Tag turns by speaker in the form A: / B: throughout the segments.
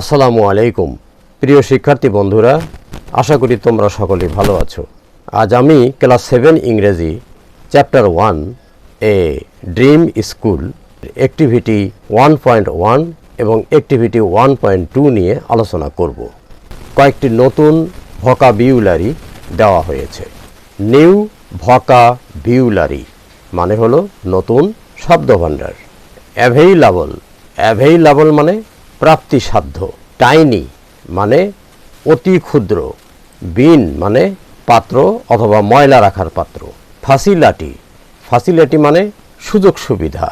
A: আসসালামু আলাইকুম। প্রিয় শিক্ষার্থী বন্ধুরা, আশা করি তোমরা সকলে ভালো আছো। আজ আমি ক্লাস সেভেন ইংরেজি, chapter one a dream school activity one point one এবং অ্যাক্টিভিটি ওয়ান পয়েন্ট টু নিয়ে আলোচনা করব। কয়েকটি নতুন ভকা ভকাবিউলারি দেওয়া হয়েছে। নিউ ভকা ভকাবিউলারি মানে হলো নতুন শব্দভাণ্ডার। অ্যাভেইলাবল অ্যাভেইলাবল মানে প্রাপ্তিসাধ্য। টাইনি মানে অতি ক্ষুদ্র, বিন মানে পাত্র অথবা ময়লা রাখার পাত্র। ফাসিলাটি, ফাসিলিটি মানে সুযোগ সুবিধা।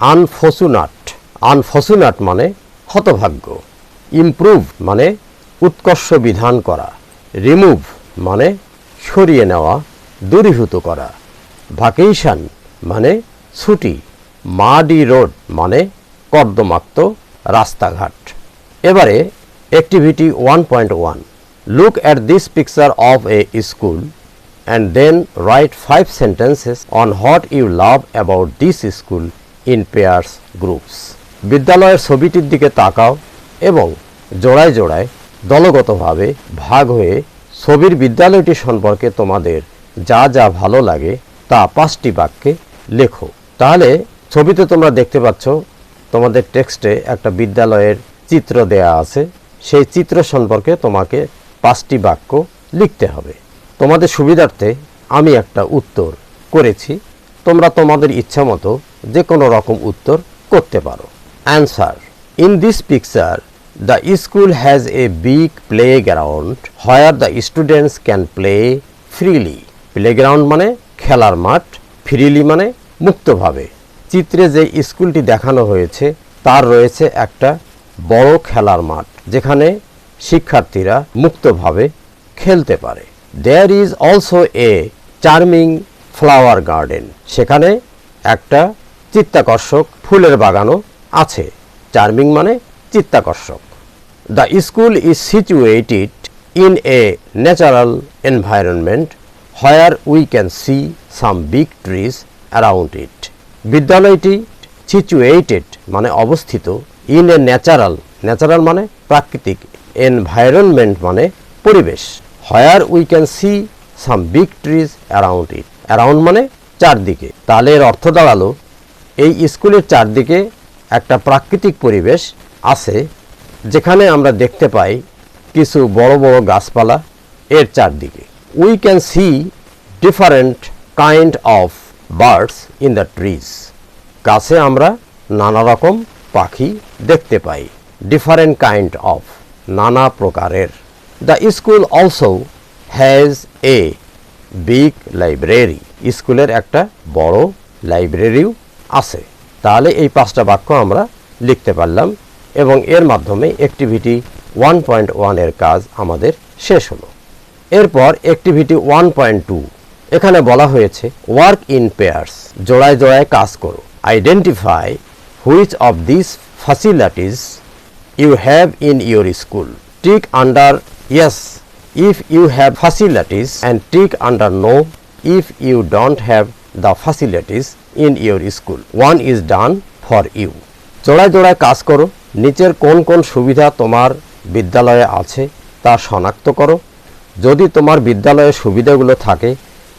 A: আনফসুনাট আনফসুনাট মানে হতভাগ্য। ইমপ্রুভ মানে উৎকর্ষ বিধান করা। রিমুভ মানে সরিয়ে নেওয়া, দূরীভূত করা। ভাকেশন মানে ছুটি। মাডি রোড মানে কর্দমাক্ত রাস্তাঘাট। এবারে activity one point one look at this picture of a school and then write five sentences on what you love about this school in pairs groups বিদ্যালয়ের ছবিটির দিকে তাকাও এবং জোড়ায় জোড়ায় দলগতভাবে ভাগ হয়ে ছবির বিদ্যালয়টি সম্পর্কে তোমাদের যা যা ভালো লাগে তা পাঁচটি বাক্যে লেখো। তাহলে ছবিতে তোমরা দেখতে পাচ্ছ তোমাদের টেক্সটে একটা বিদ্যালয়ের চিত্র দেয়া আছে। সেই চিত্র সম্পর্কে তোমাকে পাঁচটি বাক্য লিখতে হবে। তোমাদের সুবিধার্থে আমি একটা উত্তর করেছি। তোমরা তোমাদের ইচ্ছা মতো যে কোনো রকম উত্তর করতে পারো। Answer in this picture the school has a big playground where the students can play freely playground মানে খেলার মাঠ ফ্রিলি মানে মুক্তভাবে। চিত্রে যে স্কুলটি দেখানো হয়েছে, তার রয়েছে একটা বড় খেলার মাঠ, যেখানে শিক্ষার্থীরা মুক্তভাবে খেলতে পারে। There is also a charming flower garden সেখানে একটা চিত্তাকর্ষক ফুলের বাগানও আছে। চার্মিং মানে চিত্তাকর্ষক। The school is situated in a natural environment where we can see some big trees around it বিদ্যালয়টি সিচুয়েটেড মানে অবস্থিত ইন এ ন্যাচারাল ন্যাচারাল মানে প্রাকৃতিক এনভায়রনমেন্ট মানে পরিবেশ where we can see some big trees around it around মানে চারদিকে। তাহলে এর অর্থ দাঁড়াল, এই স্কুলের চারদিকে একটা প্রাকৃতিক পরিবেশ আছে, যেখানে আমরা দেখতে পাই কিছু বড় বড় গাছপালা এর চারদিকে। We can see different kind of birds in the trees. গাছে আমরা নানা রকম পাখি দেখতে পাই, ডিফারেন্ট কাইন্ড অফ, নানা প্রকারের। The school also has a big library. স্কুলের একটা বড় লাইব্রেরিও আছে। তাহলে এই পাঁচটা বাক্য আমরা লিখতে পারলাম এবং এর মাধ্যমে অ্যাক্টিভিটি ওয়ান পয়েন্ট ওয়ানের কাজ আমাদের শেষ হলো। এরপর অ্যাক্টিভিটি ওয়ান পয়েন্ট টু এখানে বলা হয়েছে ওয়ার্ক ইন পেয়ার্স জোড়ায় জোড়ায় কাজ করো identify which of this facilities you have in your school tick under yes if you have facilities and tick under no if you don't have the facilities in your school. One is done for you. জোড়ায় জোড়ায় কাজ করো নিচের কোন কোন সুবিধা তোমার বিদ্যালয়ে আছে তা শনাক্ত করো যদি তোমার বিদ্যালয়ে সুবিধাগুলো থাকে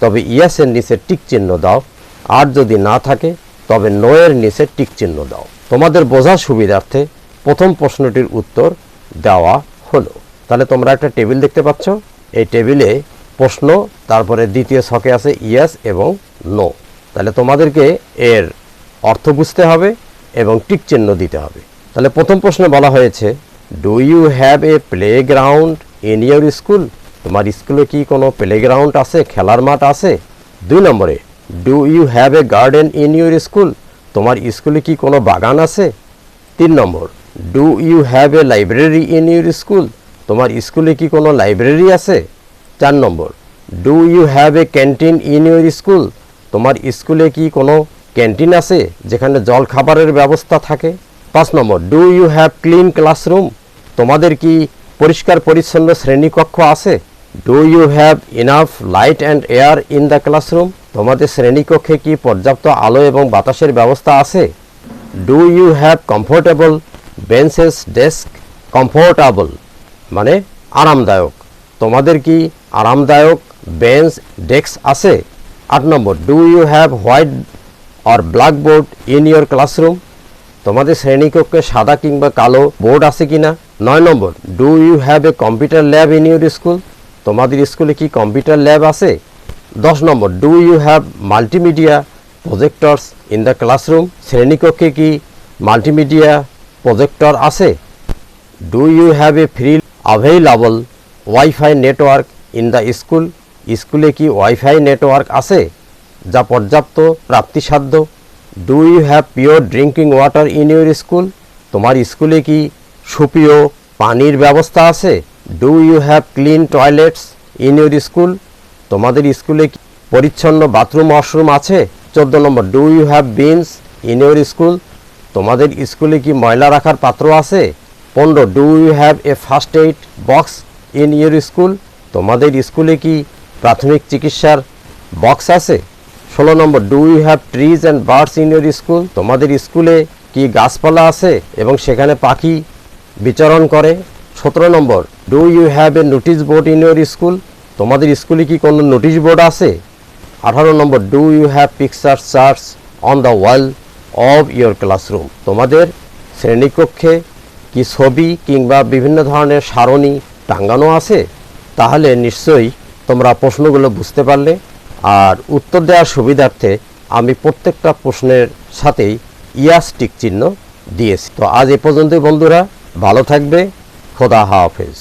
A: তবে ইয়াসের নিচে টিক চিহ্ন দাও, আর যদি না থাকে, তবে নোয়ের নিচে টিক চিহ্ন দাও। তোমাদের বোঝার সুবিধার্থে প্রথম প্রশ্নটির উত্তর দেওয়া হলো। তাহলে তোমরা একটা টেবিল দেখতে পাচ্ছ। এই টেবিলে প্রশ্ন, তারপরে দ্বিতীয় ছকে আছে ইয়েস এবং নো। তাহলে তোমাদেরকে এর অর্থ বুঝতে হবে এবং টিক চিহ্ন দিতে হবে। তাহলে প্রথম প্রশ্নে বলা হয়েছে do you have a playground in your school তোমার স্কুলে কি কোনো প্লে গ্রাউন্ড আছে, খেলার মাঠ আছে? দুই নম্বরে do you have a garden in your school তোমার স্কুলে কি কোনো বাগান আছে? তিন নম্বর do you have a library in your school তোমার স্কুলে কি কোনো লাইব্রেরি আছে? চার নম্বর do you have a canteen in your school তোমার স্কুলে কি কোনো ক্যান্টিন আছে, যেখানে জল খাবারের ব্যবস্থা থাকে? পাঁচ নম্বর do you have clean classroom তোমাদের কি পরিষ্কার পরিচ্ছন্ন শ্রেণীকক্ষ আছে? Do you have enough light and air in the classroom তোমাদের শ্রেণীকক্ষে কি পর্যাপ্ত আলো এবং বাতাসের ব্যবস্থা আছে? Do you have comfortable benches desk comfortable মানে আরামদায়ক। তোমাদের কি আরামদায়ক বেঞ্চ ডেস্ক আছে? আট নম্বর do you have white or blackboard in your classroom তোমাদের শ্রেণীকক্ষে সাদা কিংবা কালো বোর্ড আছে কিনা? নয় নম্বর do you have a computer lab in your school তোমাদের স্কুলে কি কম্পিউটার ল্যাব আছে? দশ নম্বর do you have multimedia projectors in the classroom শ্রেণীকক্ষে কি মাল্টিমিডিয়া প্রজেক্টর আছে? Do you have a free available WiFi network in the school স্কুলে কি ওয়াইফাই নেটওয়ার্ক আছে? যা পর্যাপ্ত প্রাপ্তিসাধ্য। Do you have pure drinking water in your school তোমার স্কুলে কি সুপেয় পানির ব্যবস্থা আছে? Do you have clean toilets in your school তোমাদের স্কুলে কি পরিচ্ছন্ন বাথরুম ওয়াশরুম আছে? চোদ্দ নম্বর do you have bins in your school তোমাদের স্কুলে কি ময়লা রাখার পাত্র আছে? পনেরো do you have a first aid box in your school তোমাদের স্কুলে কি প্রাথমিক চিকিৎসার বক্স আছে? ষোলো নম্বর do you have trees and birds in your school তোমাদের স্কুলে কি গাছপালা আছে এবং সেখানে পাখি বিচরণ করে? সতেরো নম্বর do you have a notice board in your school তোমাদের স্কুলে কি কোনো নোটিশ বোর্ড আছে? আঠারো নম্বর do you have picture charts on the wall of your classroom তোমাদের শ্রেণীকক্ষে কি ছবি কিংবা বিভিন্ন ধরনের সারণী টাঙ্গানো আছে? তাহলে নিশ্চয়ই তোমরা প্রশ্নগুলো বুঝতে পারলে। আর উত্তর দেওয়ার সুবিধার্থে আমি প্রত্যেকটা প্রশ্নের সাথেই ইয়াস্টিক চিহ্ন দিয়েছি। তো আজ এ পর্যন্তই বন্ধুরা, ভালো থাকবে। খোদা হাফেজ।